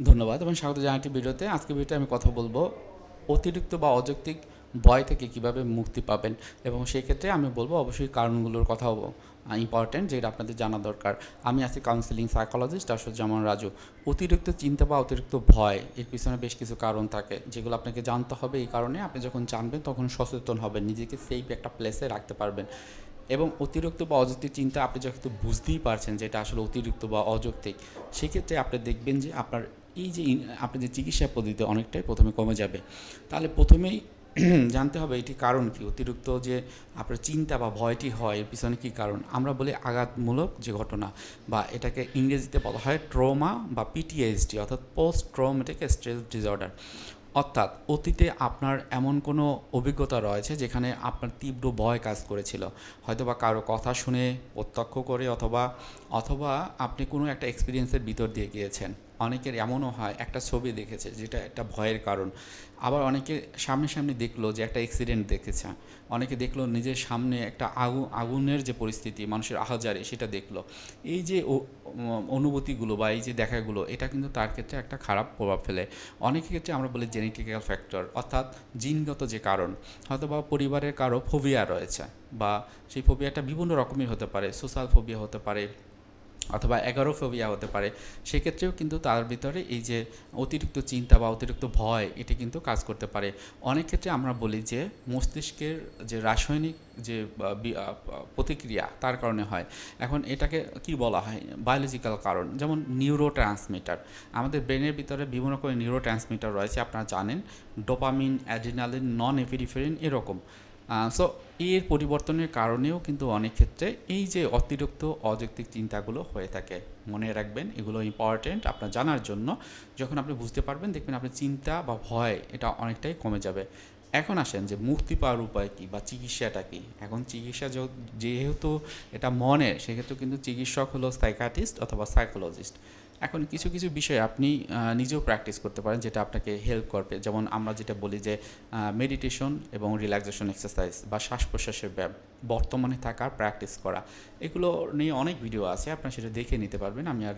ধন্যবাদ এবং স্বাগত জানাটি ভিডিওতে। আজকে ভিডিওতে আমি কথা বলব অতিরিক্ত বা অযৌক্তিক ভয় থেকে কীভাবে মুক্তি পাবেন এবং সেই ক্ষেত্রে আমি বলব অবশ্যই কারণগুলোর কথাও ইম্পর্ট্যান্ট যেটা আপনাদের জানা দরকার। আমি আছি কাউন্সিলিং সাইকোলজিস্ট যেমন রাজু। অতিরিক্ত চিন্তা বা অতিরিক্ত ভয়, এর পিছনে বেশ কিছু কারণ থাকে। যেগুলো আপনাকে জানতে হবে এই কারণে আপনি যখন জানবেন তখন সচেতন হবেন, নিজেকে সেফ একটা প্লেসে রাখতে পারবেন। এবং অতিরিক্ত বা অযৌক্তিক চিন্তা আপনি যখন বুঝতেই পারছেন যে এটা আসলে অতিরিক্ত বা অযৌক্তিক, সেক্ষেত্রে আপনি দেখবেন যে আপনার এই যে যে চিকিৎসা পদ্ধতি অনেকটাই প্রথমে কমে যাবে, তাহলে প্রথমেই জানতে হবে এটি কারণ কি। অতিরিক্ত যে আপনার চিন্তা বা ভয়টি হয়, এর পিছনে কী কারণ? আমরা বলি আঘাতমূলক যে ঘটনা বা এটাকে ইংরেজিতে বলা হয় ট্রমা বা পিটিএসডি অর্থাৎ পোস্ট ট্রমেটিক স্ট্রেস ডিসঅর্ডার। অর্থাৎ অতীতে আপনার এমন কোনো অভিজ্ঞতা রয়েছে যেখানে আপনার তীব্র ভয় কাজ করেছিল। হয়তো বা কারও কথা শুনে প্রত্যক্ষ করে অথবা অথবা আপনি কোনো একটা এক্সপিরিয়েন্সের ভিতর দিয়ে গিয়েছেন। অনেকের এমনও হয়, একটা ছবি দেখেছে যেটা একটা ভয়ের কারণ। আবার অনেকে সামনে সামনে দেখল যে একটা অ্যাক্সিডেন্ট দেখেছে। অনেকে দেখল নিজের সামনে একটা আগুন আগুনের যে পরিস্থিতি, মানুষের আহাজারে, সেটা দেখল। এই যে অনুভূতিগুলো বা এই যে দেখাগুলো, এটা কিন্তু তার ক্ষেত্রে একটা খারাপ প্রভাব ফেলে। অনেকের ক্ষেত্রে আমরা বলি জেনেটিক্যাল ফ্যাক্টর অর্থাৎ জিনগত যে কারণ হয়তো বা পরিবারের কারও ফোবিয়া রয়েছে বা সেই ফোবিয়াটা বিভিন্ন রকমের হতে পারে সোশ্যাল ফোবিয়া হতে পারে অথবা এগারোফোবিয়া হতে পারে, সেক্ষেত্রেও কিন্তু তার ভিতরে এই যে অতিরিক্ত চিন্তা বা অতিরিক্ত ভয়, এটি কিন্তু কাজ করতে পারে। অনেক ক্ষেত্রে আমরা বলি যে মস্তিষ্কের যে রাসায়নিক যে প্রতিক্রিয়া, তার কারণে হয়। এখন এটাকে কি বলা হয়? বায়োলজিক্যাল কারণ, যেমন নিউরো ট্রান্সমিটার আমাদের ব্রেনের ভিতরে বিভিন্ন রকমের নিউরো ট্রান্সমিটার রয়েছে, আপনারা জানেন। ডোপামিন অ্যাড্রিনালিন নন এপিরিফেরিন এরকম। সো এর পরিবর্তনের কারণেও কিন্তু অনেক ক্ষেত্রে এই যে অতিরিক্ত অযৌক্তিক চিন্তাগুলো হয়ে থাকে। মনে রাখবেন, এগুলো ইম্পর্টেন্ট আপনার জানার জন্য। যখন আপনি বুঝতে পারবেন, দেখবেন আপনার চিন্তা বা ভয় এটা অনেকটাই কমে যাবে। এখন আসেন যে মুক্তি পাওয়ার উপায় কী বা চিকিৎসাটা কী? এখন চিকিৎসা যেহেতু এটা মনের সেক্ষেত্রে কিন্তু চিকিৎসক হলো সাইকাটিস্ট অথবা সাইকোলজিস্ট এখন কিছু কিছু বিষয় আপনি নিজেও প্র্যাকটিস করতে পারেন যেটা আপনাকে হেল্প করবে। যেমন আমরা যেটা বলি যে মেডিটেশন এবং রিল্যাক্সেশন এক্সারসাইজ বা শ্বাস প্রশ্বাসের ব্যায়াম, বর্তমানে থাকার প্র্যাকটিস করা। এগুলো নিয়ে অনেক ভিডিও আছে, আপনারা সেটা দেখে নিতে পারবেন, আমি আর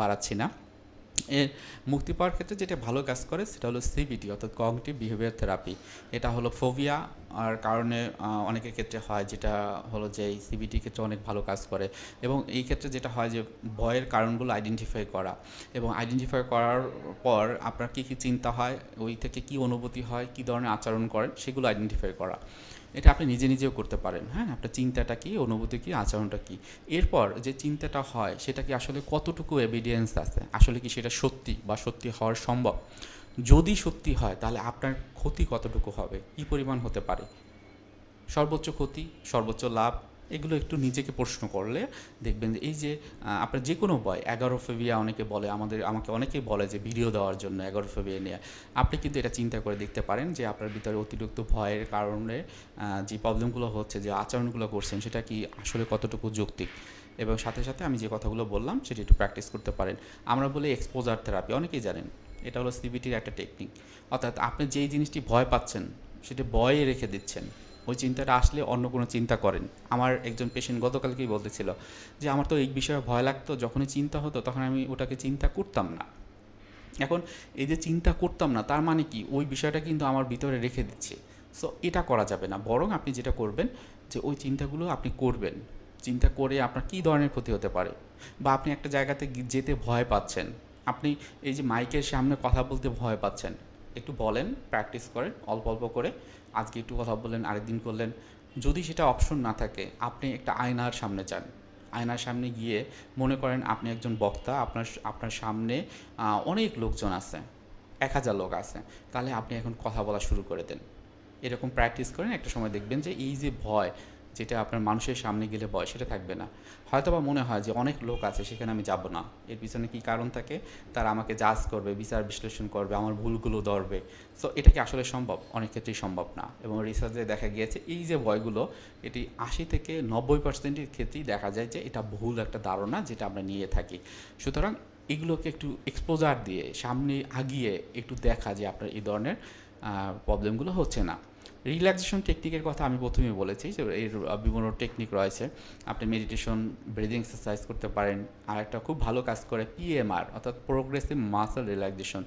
বাড়াচ্ছি না। এর মুক্তি পাওয়ার ক্ষেত্রে যেটা ভালো কাজ করে সেটা হলো সিবিটি অর্থাৎ কগনিটিভ বিহেভিয়ার থেরাপি এটা হলো ফোবিয়া আর কারণে অনেকের ক্ষেত্রে হয় যেটা হলো যে এই সিবিটি ক্ষেত্রে অনেক ভালো কাজ করে। এবং এই ক্ষেত্রে যেটা হয় যে ভয়ের কারণগুলো আইডেন্টিফাই করা। এবং আইডেন্টিফাই করার পর আপনার কী কী চিন্তা হয়, ওই থেকে কী অনুভূতি হয়, কী ধরনের আচরণ করেন, সেগুলো আইডেন্টিফাই করা। এটা আপনি নিজে নিজেও করতে পারেন হ্যাঁ? আপনার চিন্তাটা কী, অনুভূতি কী, আচরণটা কী? এরপর যে চিন্তাটা হয়, সেটা কি আসলে কতটুকু এভিডেন্স আছে? আসলে কি সেটা সত্যি বা সত্যি হওয়ার সম্ভব? যদি সত্যি হয়, তাহলে আপনার ক্ষতি কতটুকু হবে? কী পরিমাণ হতে পারে? সর্বোচ্চ ক্ষতি, সর্বোচ্চ লাভ এগুলো একটু নিজেকে প্রশ্ন করলে দেখবেন যে এই যে আপনার যে কোনো বয় এগারোফেবিয়া অনেকে বলে, আমাদের, আমাকে অনেকেই বলে যে ভিডিও দেওয়ার জন্য এগারোফেবিয়া নিয়ে। আপনি কিন্তু এটা চিন্তা করে দেখতে পারেন যে আপনার ভিতরে অতিরিক্ত ভয়ের কারণে যে প্রবলেমগুলো হচ্ছে, যে আচরণগুলো করছেন, সেটা কি আসলে কতটুকু যৌক্তিক? এবং সাথে সাথে আমি যে কথাগুলো বললাম, সেটা একটু প্র্যাকটিস করতে পারেন। আমরা বলি এক্সপোজার থেরাপি অনেকেই জানেন। এটা হলো সিবিটির একটা টেকনিক অর্থাৎ আপনি যেই জিনিসটি ভয় পাচ্ছেন, সেটা ভয়ে রেখে দিচ্ছেন। ওই চিন্তাটা আসলে অন্য কোনো চিন্তা করেন। আমার একজন পেশেন্ট গতকালকেই বলতেছিল যে, আমার তো এই বিষয়ে ভয় লাগতো, যখনই চিন্তা হতো তখন আমি ওটাকে চিন্তা করতাম না। এখন এই যে চিন্তা করতাম না, তার মানে কি? ওই বিষয়টা কিন্তু আমার ভিতরে রেখে দিচ্ছে। সো এটা করা যাবে না। বরং আপনি যেটা করবেন যে, ওই চিন্তাগুলো আপনি করবেন। চিন্তা করে আপনার কী ধরনের ক্ষতি হতে পারে? বা আপনি একটা জায়গাতে যেতে ভয় পাচ্ছেন। আপনি এই যে মাইকের সামনে কথা বলতে ভয় পাচ্ছেন। একটু বলেন প্র্যাকটিস করেন, অল্প অল্প করে। আজকে একটু কথা বললেন আরেকদিন করলেন। যদি সেটা অপশন না থাকে, আপনি একটা আয়নার সামনে যান। আয়নার সামনে গিয়ে মনে করেন আপনি একজন বক্তা, আপনার আপনার সামনে অনেক লোকজন আছে, এক হাজার লোক আছে। তাহলে আপনি এখন কথা বলা শুরু করে দেন। এরকম প্র্যাকটিস করেন, একটা সময় দেখবেন যে এই যে ভয় যেটা আপনার মানুষের সামনে গেলে ভয়, সেটা থাকবে না। হয়তো বা মনে হয় যে অনেক লোক আছে, সেখানে আমি যাব না। এর পিছনে কী কারণ থাকে? তারা আমাকে জাজ করবে, বিচার বিশ্লেষণ করবে, আমার ভুলগুলো ধরবে। সো এটা কি আসলে সম্ভব? অনেক ক্ষেত্রেই সম্ভব না। এবং রিসার্চে দেখা গিয়েছে, এই যে ভয়গুলো, এটি আশি থেকে নব্বই পার্সেন্টের ক্ষেত্রেই দেখা যায় যে এটা ভুল একটা ধারণা যেটা আমরা নিয়ে থাকি। সুতরাং এগুলোকে একটু এক্সপোজার দিয়ে, সামনে আগিয়ে একটু দেখা যে আপনার এই ধরনের প্রবলেমগুলো হচ্ছে না। রিল্যাক্সেশন টেকনিকের কথা আমি প্রথমেই বলেছি যে এর বিভিন্ন টেকনিক রয়েছে। আপনি মেডিটেশন ব্রিদিং এক্সারসাইজ করতে পারেন। আর একটা খুব ভালো কাজ করে পিএমআর অর্থাৎ প্রোগ্রেসিভ মাসেল রিল্যাক্সেশন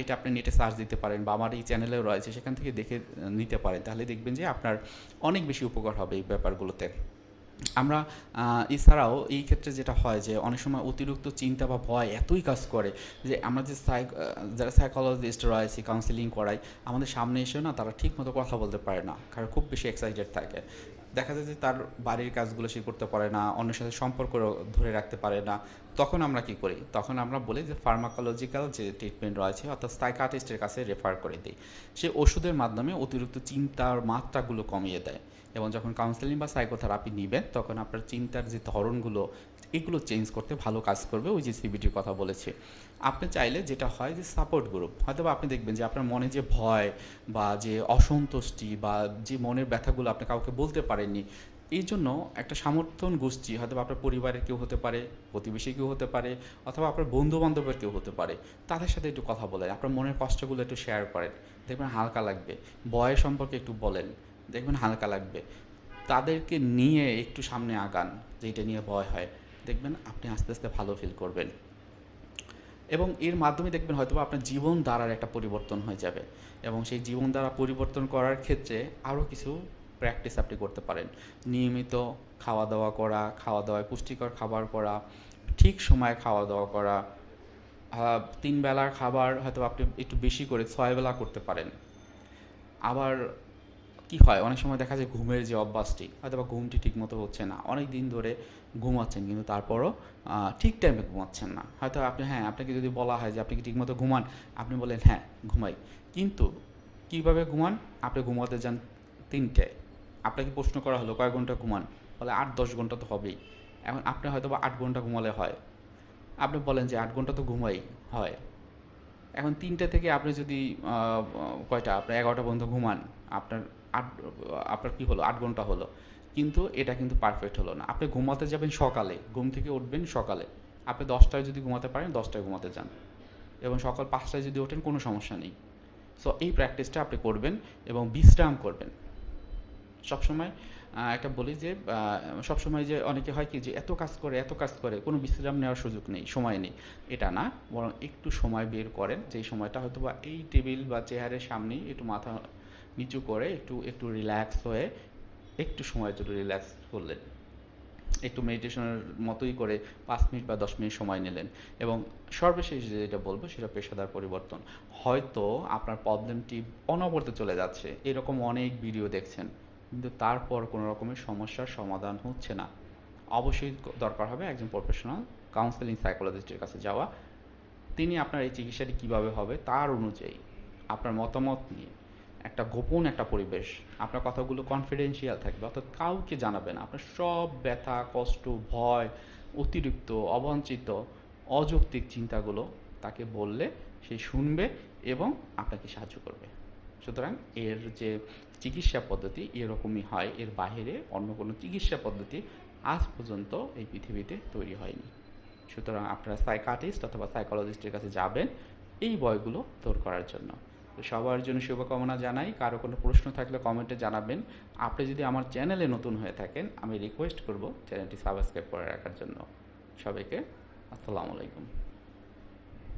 এটা আপনি নেটে সার্চ দিতে পারেন বা আমার এই চ্যানেলেও রয়েছে, সেখান থেকে দেখে, নিতে পারেন। তাহলে দেখবেন যে আপনার অনেক বেশি উপকার হবে এই ব্যাপারগুলোতে। আমরা এছাড়াও এই ক্ষেত্রে যেটা হয় যে অনেক সময় অতিরিক্ত চিন্তা বা ভয় এতই কাজ করে যে আমরা যে সাই যারা সাইকোলজিস্ট রয়েছে কাউন্সিলিং করাই আমাদের সামনে এসেও না তারা ঠিক মতো কথা বলতে পারে না, কারণ খুব বেশি এক্সাইটেড থাকে। দেখা যায় যে তার বাড়ির কাজগুলো সে করতে পারে না, অন্যের সাথে সম্পর্ক ধরে রাখতে পারে না। তখন আমরা কি করি? তখন আমরা বলি যে ফার্মাকোলজিক্যাল যে ট্রিটমেন্ট রয়েছে, অর্থাৎ সাইকাটিস্টের কাছে রেফার করে দিই। সে ওষুধের মাধ্যমে অতিরিক্ত চিন্তার মাত্রাগুলো কমিয়ে দেয়। এবং যখন কাউন্সেলিং বা সাইকোথেরাপি নেবেন তখন আপনার চিন্তার যে ধরনগুলো এগুলো চেঞ্জ করতে ভালো কাজ করবে, ওই যে সিবিটির কথা বলেছি। আপনি চাইলে যেটা হয় যে সাপোর্ট গ্রুপ হয়তো আপনি দেখবেন যে আপনার মনে যে ভয় বা যে অসন্তুষ্টি বা যে মনের ব্যথাগুলো আপনি কাউকে বলতে পারেননি, এই জন্য একটা সমর্থন গোষ্ঠী হয়তো আপনার পরিবারের কেউ হতে পারে প্রতিবেশী কেউ হতে পারে, অথবা আপনার বন্ধু বান্ধবের কেউ হতে পারে, তাদের সাথে একটু কথা বলেন, আপনার মনের কষ্টগুলো একটু শেয়ার করেন। দেখবেন হালকা লাগবে। ভয় সম্পর্কে একটু বলেন, দেখবেন হালকা লাগবে। তাদেরকে নিয়ে একটু সামনে আগান, যে এটা নিয়ে ভয় হয়। দেখবেন আপনি আস্তে আস্তে ভালো ফিল করবেন। এবং এর মাধ্যমে দেখবেন হয়তো আপনার জীবন ধারার একটা পরিবর্তন হয়ে যাবে এবং সেই জীবন ধারা পরিবর্তন করার ক্ষেত্রে আরও কিছু প্র্যাকটিস আপনি করতে পারেন। নিয়মিত খাওয়া দাওয়া করা, খাওয়া দাওয়ায় পুষ্টিকর খাবার করা, ঠিক সময়ে খাওয়া দাওয়া করা তিন বেলার খাবার হয়তো আপনি একটু বেশি করে ছয় বেলা করতে পারেন। আবার কি হয়? অনেক সময় দেখা যায় ঘুমের যে অভ্যাসটি হয়তো বা ঘুমটি ঠিক মতো হচ্ছে না। অনেক দিন ধরে ঘুমাচ্ছেন কিন্তু তারপরও ঠিক টাইমে ঘুমাচ্ছেন না। হয়তো আপনি হ্যাঁ আপনাকে যদি বলা হয় যে আপনি কি ঠিক মতো ঘুমান, আপনি বলেন হ্যাঁ ঘুমাই। কিন্তু কীভাবে ঘুমান? আপনি ঘুমাতে যান তিনটে। আপনাকে প্রশ্ন করা হলো, কয় ঘণ্টা ঘুমান? বলে, আট, দশ ঘণ্টা তো হবেই। এখন আপনি হয়তো বা আট ঘণ্টা ঘুমালে হয়। আপনি বলেন যে, আট ঘণ্টা তো ঘুমাই। হয়। এখন তিনটে থেকে আপনি যদি কয়টা? আপনার এগারোটা পর্যন্ত ঘুমান। আপনার আট, আপনার কি হলো? আট ঘণ্টা হলো। কিন্তু এটা কিন্তু পারফেক্ট হলো না। আপনি ঘুমাতে যাবেন সকালে। ঘুম থেকে উঠবেন সকালে। আপনি দশটায় যদি ঘুমাতে পারেন, দশটায় ঘুমাতে যান। এবং সকাল পাঁচটায় যদি ওঠেন, কোনো সমস্যা নেই। সো এই প্র্যাকটিসটা আপনি করবেন এবং বিশ্রাম করবেন। সবসময় একটা বলি যে সবসময় যে অনেকে হয় কি যে, এত কাজ করে, এত কাজ করে, কোনো বিশ্রাম নেওয়ার সুযোগ নেই, সময় নেই। এটা না, বরং একটু সময় বের করেন। যেই সময়টা হয়তো বা এই টেবিল বা চেয়ারের সামনেই একটু মাথা নিচু করে একটু একটু রিল্যাক্স হয়ে একটু সময়ের জন্য রিল্যাক্স করলেন। একটু মেডিটেশনের মতোই করে পাঁচ মিনিট বা দশ মিনিট সময় নিলেন এবং সর্বশেষ যেটা বলব সেটা পেশাদার পরিবর্তন। হয়তো আপনার প্রবলেমটি অনবরত চলে যাচ্ছে, এরকম অনেক ভিডিও দেখছেন, কিন্তু তারপর কোনো রকমের সমস্যার সমাধান হচ্ছে না। অবশ্যই দরকার হবে একজন প্রফেশনাল কাউন্সেলিং সাইকোলজিস্টের কাছে যাওয়া। তিনি আপনার এই চিকিৎসাটি কীভাবে হবে তার অনুযায়ী আপনার মতামত নিয়ে একটা গোপন একটা পরিবেশ। আপনার কথাগুলো কনফিডেন্সিয়াল থাকবে। অর্থাৎ কাউকে জানাবেন আপনার সব ব্যথা, কষ্ট, ভয়, অতিরিক্ত, অবাঞ্ছিত, অযৌক্তিক চিন্তাগুলো তাকে বললে সে শুনবে এবং আপনাকে সাহায্য করবে। সুতরাং এর যে চিকিৎসা পদ্ধতি এরকমই হয়। এর বাইরে অন্য কোনো চিকিৎসা পদ্ধতি আজ পর্যন্ত এই পৃথিবীতে তৈরি হয়নি। সুতরাং আপনারা সাইকাটিস্ট অথবা সাইকোলজিস্টের কাছে যাবেন এই বয়গুলো দূর করার জন্য। সবার জন্য শুভকামনা জানাই। কারও কোনো প্রশ্ন থাকলে কমেন্টে জানাবেন। আপনি যদি আমার চ্যানেলে নতুন হয়ে থাকেন, আমি রিকোয়েস্ট করব চ্যানেলটি সাবস্ক্রাইব করে রাখার জন্য। সবাইকে আসসালামু আলাইকুম।